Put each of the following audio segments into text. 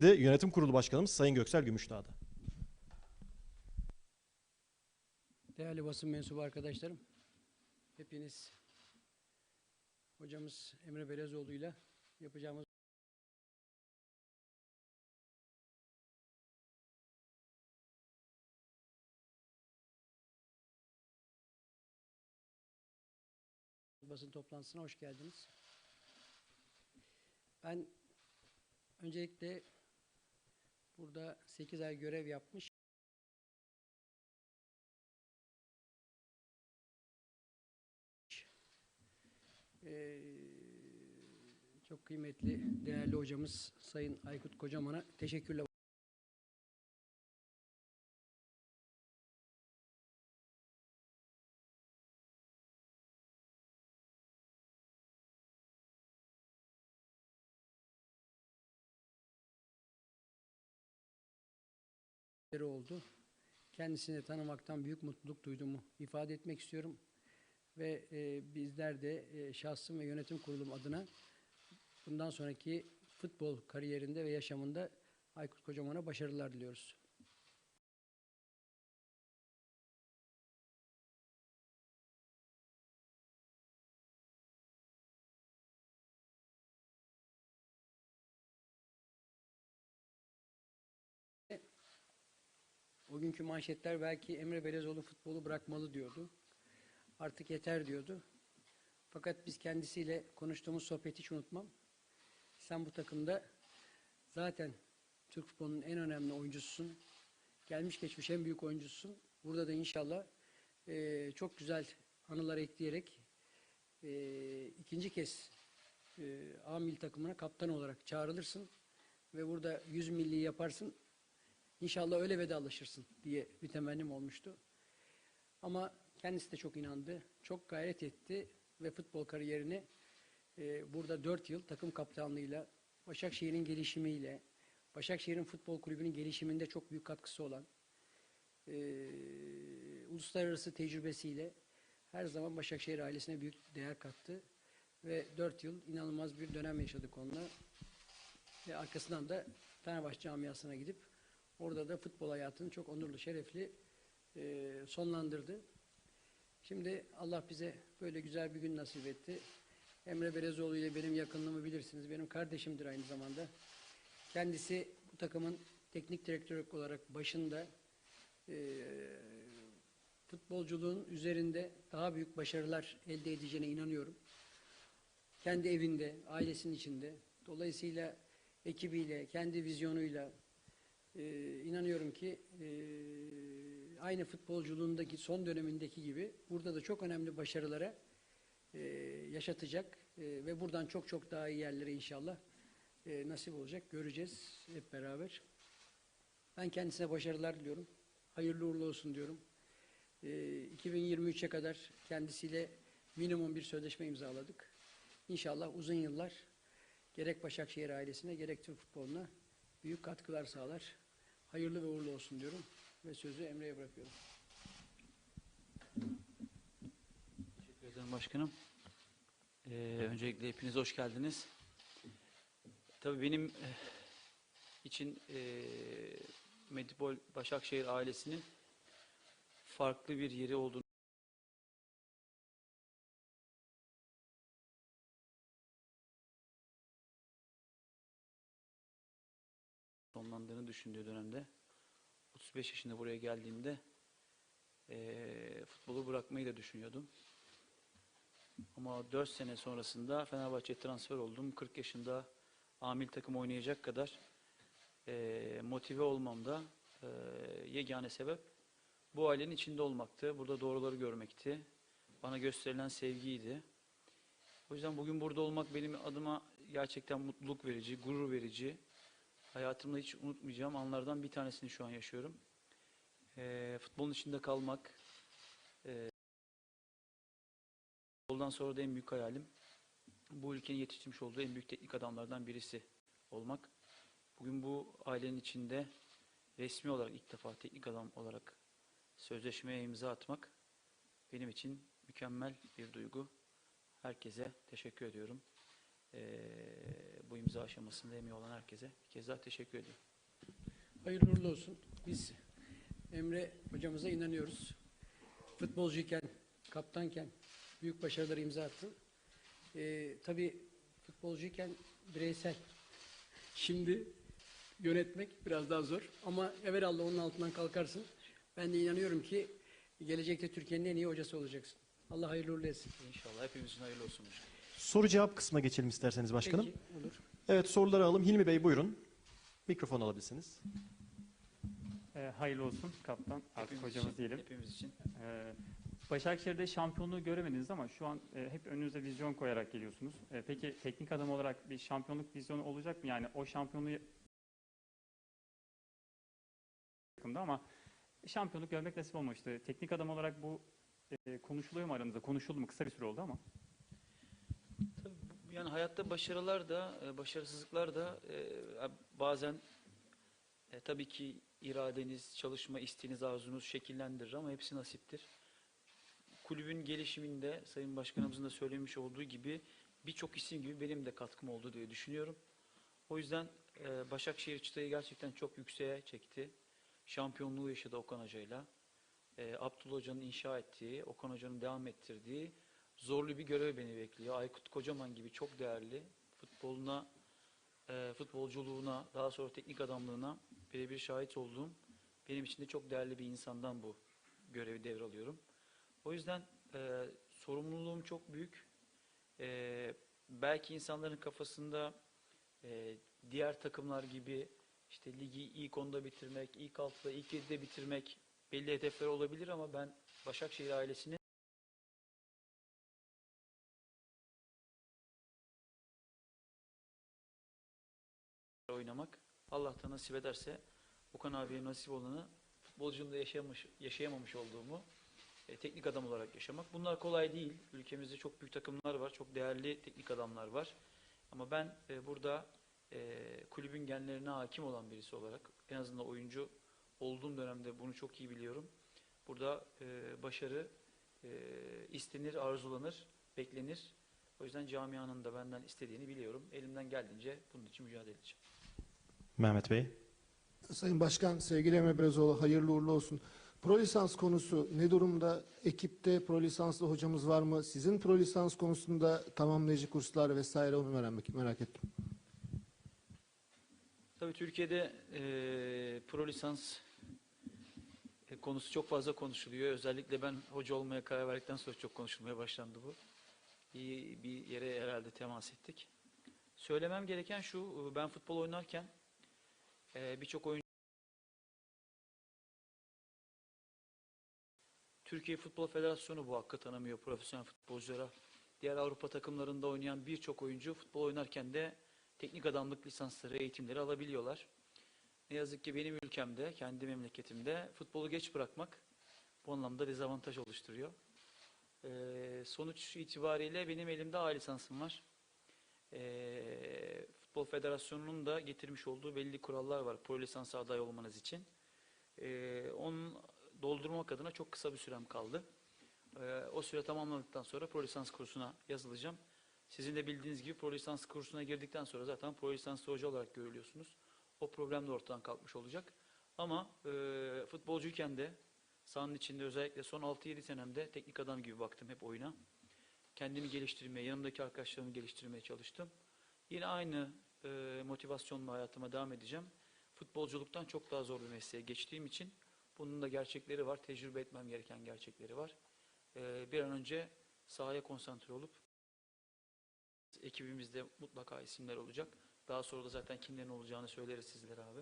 de yönetim kurulu başkanımız Sayın Göksel Gümüşdağ'da. Değerli basın mensubu arkadaşlarım, hepiniz hocamız Emre Belezoğlu'yla yapacağımız basın toplantısına hoş geldiniz. Ben öncelikle burada 8 ay görev yapmış. Ee, çok kıymetli, değerli hocamız Sayın Aykut Kocaman'a teşekkürle oldu. Kendisini tanımaktan büyük mutluluk duyduğumu ifade etmek istiyorum ve e, bizler de e, şahsım ve yönetim kurulum adına bundan sonraki futbol kariyerinde ve yaşamında Aykut Kocaman'a başarılar diliyoruz. O günkü manşetler belki Emre Belezoğlu futbolu bırakmalı diyordu artık yeter diyordu. Fakat biz kendisiyle konuştuğumuz sohbeti hiç unutmam. Sen bu takımda zaten Türk futbolunun en önemli oyuncususun. Gelmiş geçmiş en büyük oyuncususun. Burada da inşallah e, çok güzel anılar ekleyerek e, ikinci kez e, A milli takımına kaptan olarak çağrılırsın ve burada 100 milli yaparsın. İnşallah öyle vedalaşırsın diye bir temennim olmuştu. Ama Kendisi de çok inandı, çok gayret etti ve futbol kariyerini e, burada 4 yıl takım kaptanlığıyla, Başakşehir'in gelişimiyle, Başakşehir'in futbol kulübünün gelişiminde çok büyük katkısı olan, e, uluslararası tecrübesiyle her zaman Başakşehir ailesine büyük değer kattı. Ve 4 yıl inanılmaz bir dönem yaşadık onunla. Ve arkasından da Fenerbahçe camiasına gidip orada da futbol hayatını çok onurlu, şerefli e, sonlandırdı. Şimdi Allah bize böyle güzel bir gün nasip etti. Emre Belezoğlu ile benim yakınlığımı bilirsiniz. Benim kardeşimdir aynı zamanda. Kendisi bu takımın teknik direktör olarak başında e, futbolculuğun üzerinde daha büyük başarılar elde edeceğine inanıyorum. Kendi evinde, ailesinin içinde. Dolayısıyla ekibiyle, kendi vizyonuyla e, inanıyorum ki e, aynı futbolculuğundaki son dönemindeki gibi burada da çok önemli başarılara e, yaşatacak e, ve buradan çok çok daha iyi yerlere inşallah e, nasip olacak. Göreceğiz hep beraber. Ben kendisine başarılar diliyorum. Hayırlı uğurlu olsun diyorum. E, 2023'e kadar kendisiyle minimum bir sözleşme imzaladık. İnşallah uzun yıllar gerek Başakşehir ailesine gerek Türk futboluna büyük katkılar sağlar. Hayırlı ve uğurlu olsun diyorum ve sözü Emre'ye bırakıyorum. Teşekkür ederim başkanım. Ee, öncelikle hepiniz hoş geldiniz. Tabii benim eh, için e, Medipol Başakşehir ailesinin farklı bir yeri olduğunu düşündüğü dönemde 35 yaşında buraya geldiğimde eee, futbolu bırakmayı da düşünüyordum. Ama 4 sene sonrasında Fenerbahçe'ye transfer oldum. 40 yaşında amil takım oynayacak kadar eee, motive olmamda eee, yegane sebep bu ailenin içinde olmaktı. Burada doğruları görmekti. Bana gösterilen sevgiydi. O yüzden bugün burada olmak benim adıma gerçekten mutluluk verici, gurur verici. Hayatımda hiç unutmayacağım anlardan bir tanesini şu an yaşıyorum. Eee, futbolun içinde kalmak, futboldan sonra da en büyük hayalim bu ülkenin yetiştirmiş olduğu en büyük teknik adamlardan birisi olmak. Bugün bu ailenin içinde resmi olarak ilk defa teknik adam olarak sözleşmeye imza atmak benim için mükemmel bir duygu. Herkese teşekkür ediyorum. Ee, bu imza aşamasında emeği olan herkese bir kez daha teşekkür ediyorum. Hayırlı uğurlu olsun. Biz Emre hocamıza inanıyoruz. Futbolcuyken, kaptanken büyük başarıları imza attın. Ee, tabii futbolcuyken bireysel. Şimdi yönetmek biraz daha zor. Ama evvelallah onun altından kalkarsın. Ben de inanıyorum ki gelecekte Türkiye'nin en iyi hocası olacaksın. Allah hayırlı uğurlu etsin. İnşallah hepimizin hayırlı olsun hocam. Soru cevap kısmına geçelim isterseniz başkanım. Peki, olur. Evet soruları alalım. Hilmi Bey buyurun. Mikrofon alabilirsiniz. Ee, hayırlı olsun kaptan. Artık Hepimiz hocamız için, diyelim. Hepimiz için. Ee, Başakşehir'de şampiyonluğu göremediniz ama şu an e, hep önünüze vizyon koyarak geliyorsunuz. E, peki teknik adam olarak bir şampiyonluk vizyonu olacak mı? Yani o şampiyonluğu yakında ama şampiyonluk görmek nasip olmamıştı. Teknik adam olarak bu e, konuşuluyor mu aranızda? Konuşuldu mu? Kısa bir süre oldu ama. Yani hayatta başarılar da, e, başarısızlıklar da e, bazen e, tabii ki iradeniz, çalışma isteğiniz, arzunuz şekillendirir ama hepsi nasiptir. Kulübün gelişiminde Sayın Başkanımızın da söylemiş olduğu gibi birçok isim gibi benim de katkım oldu diye düşünüyorum. O yüzden e, Başakşehir çıtayı gerçekten çok yükseğe çekti. Şampiyonluğu yaşadı Okan Hoca'yla. E, Abdullah Hoca'nın inşa ettiği, Okan Hoca'nın devam ettirdiği zorlu bir görev beni bekliyor. Aykut Kocaman gibi çok değerli futboluna, e, futbolculuğuna, daha sonra teknik adamlığına birebir şahit olduğum benim için de çok değerli bir insandan bu görevi devralıyorum. O yüzden e, sorumluluğum çok büyük. E, belki insanların kafasında e, diğer takımlar gibi işte ligi ilk onda bitirmek, ilk altıda, ilk yedide bitirmek belli hedefler olabilir ama ben Başakşehir ailesini oynamak Allah'tan nasip ederse Okan abiye nasip olanı futbolculuğunda yaşayamış, yaşayamamış olduğumu e, teknik adam olarak yaşamak. Bunlar kolay değil. Ülkemizde çok büyük takımlar var. Çok değerli teknik adamlar var. Ama ben e, burada e, kulübün genlerine hakim olan birisi olarak en azından oyuncu olduğum dönemde bunu çok iyi biliyorum. Burada e, başarı e, istenir, arzulanır, beklenir. O yüzden camianın da benden istediğini biliyorum. Elimden geldiğince bunun için mücadele edeceğim. Mehmet Bey. Sayın Başkan, sevgili Emre Belezoğlu hayırlı uğurlu olsun. Pro lisans konusu ne durumda? Ekipte pro lisanslı hocamız var mı? Sizin pro lisans konusunda tamamlayıcı kurslar vesaire onu merak, merak ettim. Tabii Türkiye'de e, pro lisans e, konusu çok fazla konuşuluyor. Özellikle ben hoca olmaya karar verdikten sonra çok konuşulmaya başlandı bu. İyi bir yere herhalde temas ettik. Söylemem gereken şu, ben futbol oynarken e, birçok oyuncu Türkiye Futbol Federasyonu bu hakkı tanımıyor profesyonel futbolculara. Diğer Avrupa takımlarında oynayan birçok oyuncu futbol oynarken de teknik adamlık lisansları, eğitimleri alabiliyorlar. Ne yazık ki benim ülkemde, kendi memleketimde futbolu geç bırakmak bu anlamda dezavantaj oluşturuyor. Ee, sonuç itibariyle benim elimde A lisansım var. Ee, Futbol Federasyonu'nun da getirmiş olduğu belli kurallar var pro lisansa aday olmanız için. Ee, onun doldurmak adına çok kısa bir sürem kaldı. Ee, o süre tamamlandıktan sonra pro lisans kursuna yazılacağım. Sizin de bildiğiniz gibi pro lisans kursuna girdikten sonra zaten pro lisanslı hoca olarak görülüyorsunuz. O problem de ortadan kalkmış olacak. Ama e, futbolcuyken de sahanın içinde özellikle son 6-7 senemde teknik adam gibi baktım hep oyuna. Kendimi geliştirmeye, yanımdaki arkadaşlarımı geliştirmeye çalıştım. Yine aynı e, motivasyonla hayatıma devam edeceğim. Futbolculuktan çok daha zor bir mesleğe geçtiğim için bunun da gerçekleri var, tecrübe etmem gereken gerçekleri var. E, bir an önce sahaya konsantre olup ekibimizde mutlaka isimler olacak. Daha sonra da zaten kimlerin olacağını söyleriz sizlere abi.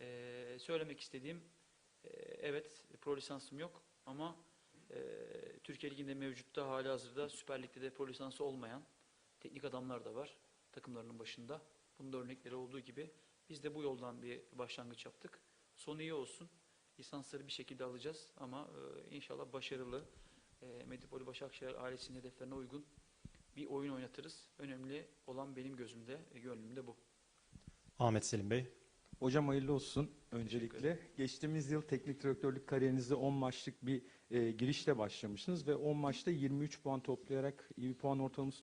Ee, söylemek istediğim e, evet pro lisansım yok ama e, Türkiye Ligi'nde mevcutta hali hazırda Süper Lig'de de pro lisansı olmayan teknik adamlar da var takımlarının başında. Bunun da örnekleri olduğu gibi biz de bu yoldan bir başlangıç yaptık. Sonu iyi olsun. Lisansları bir şekilde alacağız ama e, inşallah başarılı e, Medipoli Başakşehir ailesinin hedeflerine uygun bir oyun oynatırız. Önemli olan benim gözümde, e, gönlümde bu. Ahmet Selim Bey. Hocam hayırlı olsun öncelikle. Geçtiğimiz yıl teknik direktörlük kariyerinizde 10 maçlık bir e, girişle başlamışsınız ve 10 maçta 23 puan toplayarak iyi bir puan ortalaması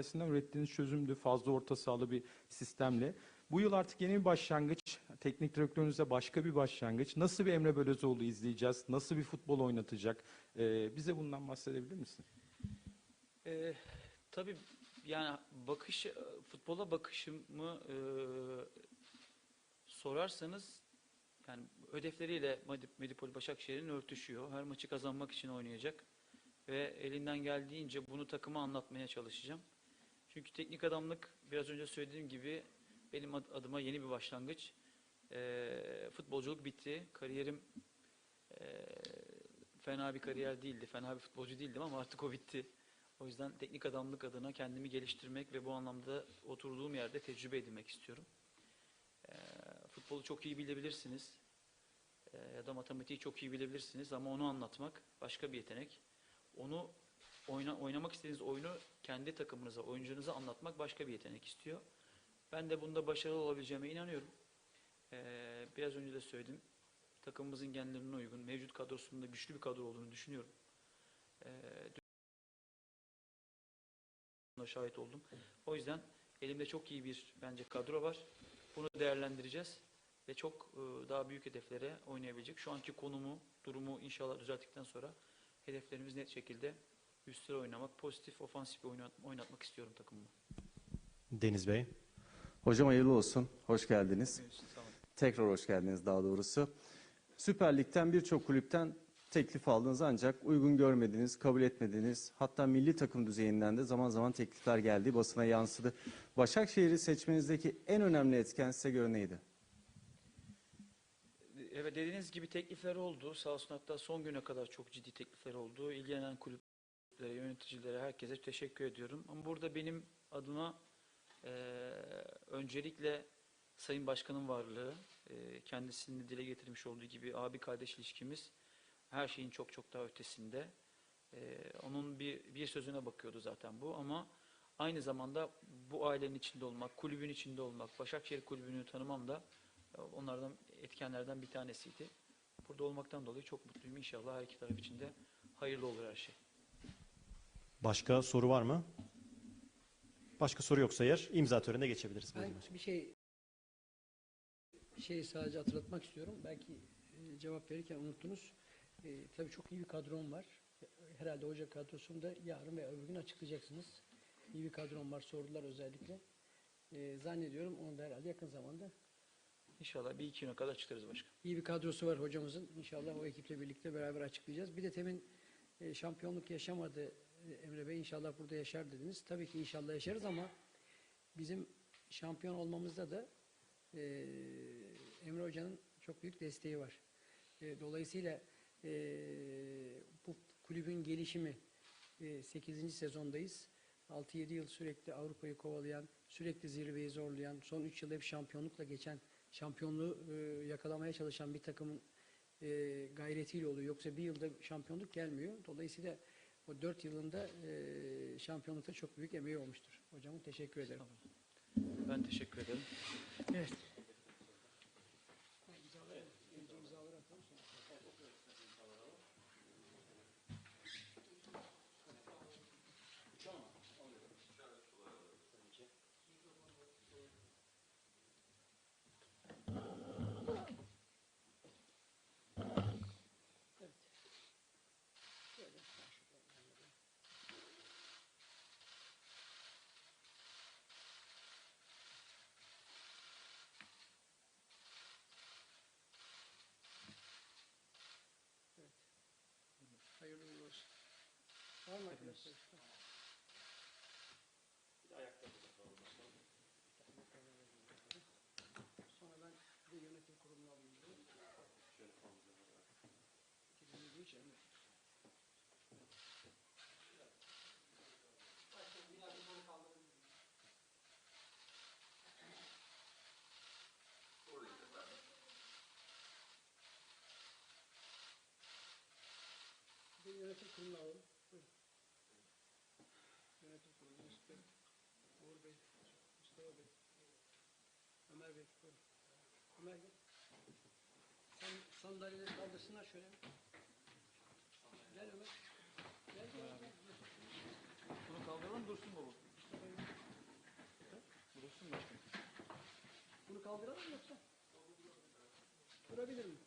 sayesinde ürettiğiniz çözümdü. Fazla orta sahalı bir sistemle. Bu yıl artık yeni bir başlangıç. Teknik direktörünüzde başka bir başlangıç. Nasıl bir Emre Belözoğlu izleyeceğiz? Nasıl bir futbol oynatacak? Ee, bize bundan bahsedebilir misin? Ee, tabii yani bakış futbola bakışımı e, sorarsanız yani hedefleriyle Medi- Medipol Başakşehir'in örtüşüyor. Her maçı kazanmak için oynayacak ve elinden geldiğince bunu takıma anlatmaya çalışacağım. Çünkü teknik adamlık biraz önce söylediğim gibi benim ad- adıma yeni bir başlangıç. Ee, futbolculuk bitti. Kariyerim e, fena bir kariyer değildi. Fena bir futbolcu değildim ama artık o bitti. O yüzden teknik adamlık adına kendimi geliştirmek ve bu anlamda oturduğum yerde tecrübe edinmek istiyorum. Ee, futbolu çok iyi bilebilirsiniz. Ee, ya da matematiği çok iyi bilebilirsiniz ama onu anlatmak başka bir yetenek. Onu oyna, oynamak istediğiniz oyunu kendi takımınıza, oyuncunuza anlatmak başka bir yetenek istiyor. Ben de bunda başarılı olabileceğime inanıyorum. Ee, biraz önce de söyledim. Takımımızın genlerine uygun, mevcut kadrosunda güçlü bir kadro olduğunu düşünüyorum. Ee, şahit oldum. O yüzden elimde çok iyi bir bence kadro var. Bunu değerlendireceğiz ve çok e, daha büyük hedeflere oynayabilecek. Şu anki konumu, durumu inşallah düzelttikten sonra hedeflerimiz net şekilde üstlere oynamak, pozitif, ofansif bir oyun oynatmak istiyorum takımımı. Deniz Bey. Hocam hayırlı olsun. Hoş geldiniz. Tekrar hoş geldiniz daha doğrusu. Süper Lig'den birçok kulüpten teklif aldınız ancak uygun görmediniz, kabul etmediniz. Hatta milli takım düzeyinden de zaman zaman teklifler geldi, basına yansıdı. Başakşehir'i seçmenizdeki en önemli etken size göre neydi? Evet dediğiniz gibi teklifler oldu. Sağ olsun hatta son güne kadar çok ciddi teklifler oldu. İlgilenen kulüplere, yöneticilere, herkese teşekkür ediyorum. Ama burada benim adıma eee, öncelikle Sayın Başkan'ın varlığı, eee, kendisinin dile getirmiş olduğu gibi abi kardeş ilişkimiz her şeyin çok çok daha ötesinde. Eee, onun bir, bir sözüne bakıyordu zaten bu ama aynı zamanda bu ailenin içinde olmak, kulübün içinde olmak, Başakşehir kulübünü tanımam da e, onlardan etkenlerden bir tanesiydi. Burada olmaktan dolayı çok mutluyum. İnşallah her iki taraf için de hayırlı olur her şey. Başka soru var mı? Başka soru yoksa eğer imza törenine geçebiliriz. Ben bir şey bir şey sadece hatırlatmak istiyorum. Belki e, cevap verirken unuttunuz. E, tabii çok iyi bir kadrom var. Herhalde hoca kadrosunu da yarın ve öbür gün açıklayacaksınız. İyi bir kadrom var sordular özellikle. E, zannediyorum onu da herhalde yakın zamanda İnşallah bir iki güne kadar çıkarız başkan. iyi bir kadrosu var hocamızın. İnşallah o ekiple birlikte beraber açıklayacağız. Bir de temin e, şampiyonluk yaşamadı Emre Bey. İnşallah burada yaşar dediniz. Tabii ki inşallah yaşarız ama bizim şampiyon olmamızda da e, Emre Hoca'nın çok büyük desteği var. E, dolayısıyla e, bu kulübün gelişimi e, 8. sezondayız. 6-7 yıl sürekli Avrupa'yı kovalayan, sürekli zirveyi zorlayan, son 3 yıl hep şampiyonlukla geçen, şampiyonluğu e, yakalamaya çalışan bir takımın e, gayretiyle oluyor. Yoksa bir yılda şampiyonluk gelmiyor. Dolayısıyla o 4 yılında e, şampiyonlukta çok büyük emeği olmuştur. Hocamın teşekkür ederim. Ben teşekkür ederim. Evet. Mı arkadaşlar? Sonra ben bir yönetim kurulunu alayım. Şöyle İki evet. Bir yönetim kurulunu alalım. Bey, Mustafa Bey, Ömer Bey, buyurun. Ömer Bey, sen sandalyeleri kaldırsınlar şöyle. Gel Ömer. Gel, gel, gel. Bunu kaldıralım dursun baba. Mustafa Bey. Dursun başkanım. Bunu kaldıralım mı yoksa? Durabilir mi?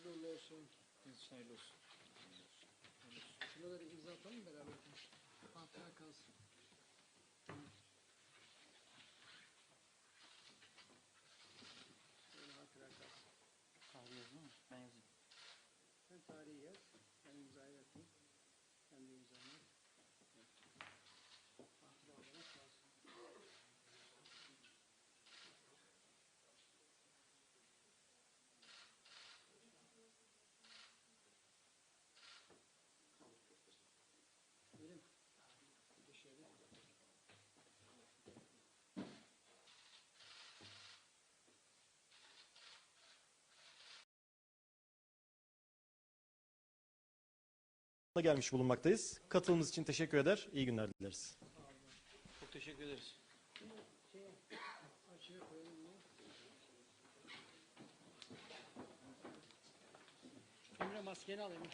Hayırlı uğurlu olsun. Hayırlı olsun. Şuraları imza atalım beraber? Hatıra kalsın. Şöyle hatıra kalsın. Kahve yazıyor mu? Ben yazayım. Sen tarihi yaz. Ben imzayı atayım. Sen de imzanı at. Evet. Hatıra olarak kalsın. Gelin. Dışarı. Da gelmiş bulunmaktayız. Katılımınız için teşekkür eder. İyi günler dileriz. Çok teşekkür ederiz. Açığa koyalım bunu. Emre maskeni al Emre.